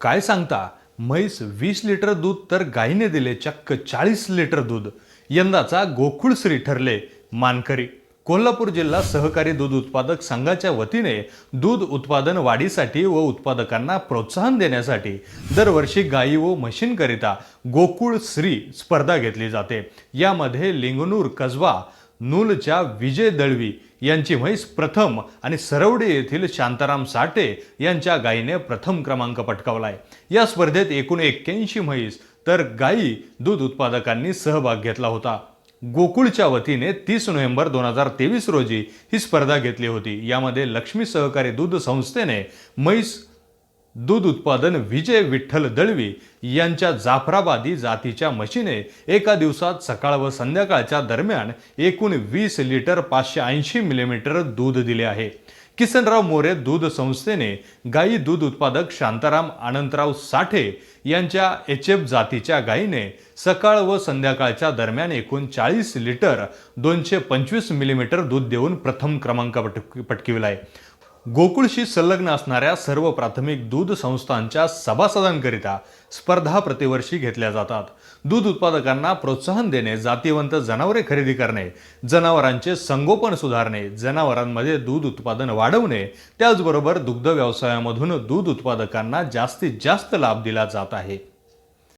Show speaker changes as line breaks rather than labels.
काय सांगता? म्हैस वीस लिटर दूध तर गायीने दिले चक्क चाळीस लिटर दूध. यंदाचा गोकुळश्री ठरले मानकरी. कोल्हापूर जिल्हा सहकारी दूध उत्पादक संघाच्या वतीने दूध उत्पादन वाढीसाठी व उत्पादकांना प्रोत्साहन देण्यासाठी दरवर्षी गायी व म्हशींकरिता गोकुळ श्री स्पर्धा घेतली जाते. यामध्ये लिंगनूर कसबा नूलच्या विजय दळवी यांची म्हैस प्रथम आणि सरवडे येथील शांताराम साठे यांच्या गायीने प्रथम क्रमांक पटकावलाय. या स्पर्धेत एकूण एक्क्याऐंशी म्हैस तर गायी दूध उत्पादकांनी सहभाग घेतला होता. गोकुळच्या वतीने तीस नोव्हेंबर दोन हजार तेवीस रोजी ही स्पर्धा घेतली होती. यामध्ये लक्ष्मी सहकारी दूध संस्थेने म्हैस दूध उत्पादन विजय विठ्ठल दळवी यांच्या जाफराबादी जातीच्या म्हशीने एका दिवसात सकाळ व संध्याकाळच्या दरम्यान एकूण वीस लिटर पाचशे ऐंशी मिलीमीटर दूध दिले आहे. किसनराव मोरे दूध संस्थेने गायी दूध उत्पादक शांताराम आनंदराव साठे यांच्या एच एफ जातीच्या गायीने सकाळ व संध्याकाळच्या दरम्यान एकूण चाळीस लिटर दोनशे पंचवीस मिलीमीटर दूध देऊन प्रथम क्रमांक पटक पटकिवलाय गोकुळशी संलग्न असणाऱ्या सर्व प्राथमिक दूध संस्थांच्या सभासदांकरिता स्पर्धा प्रतिवर्षी घेतल्या जातात. दूध उत्पादकांना प्रोत्साहन देणे जातीवंत जनावरे खरेदी करणे जनावरांचे संगोपन सुधारणे जनावरांमध्ये दूध उत्पादन वाढवणे त्याचबरोबर दुग्ध व्यवसायामधून दूध उत्पादकांना जास्तीत जास्त लाभ दिला जात आहे.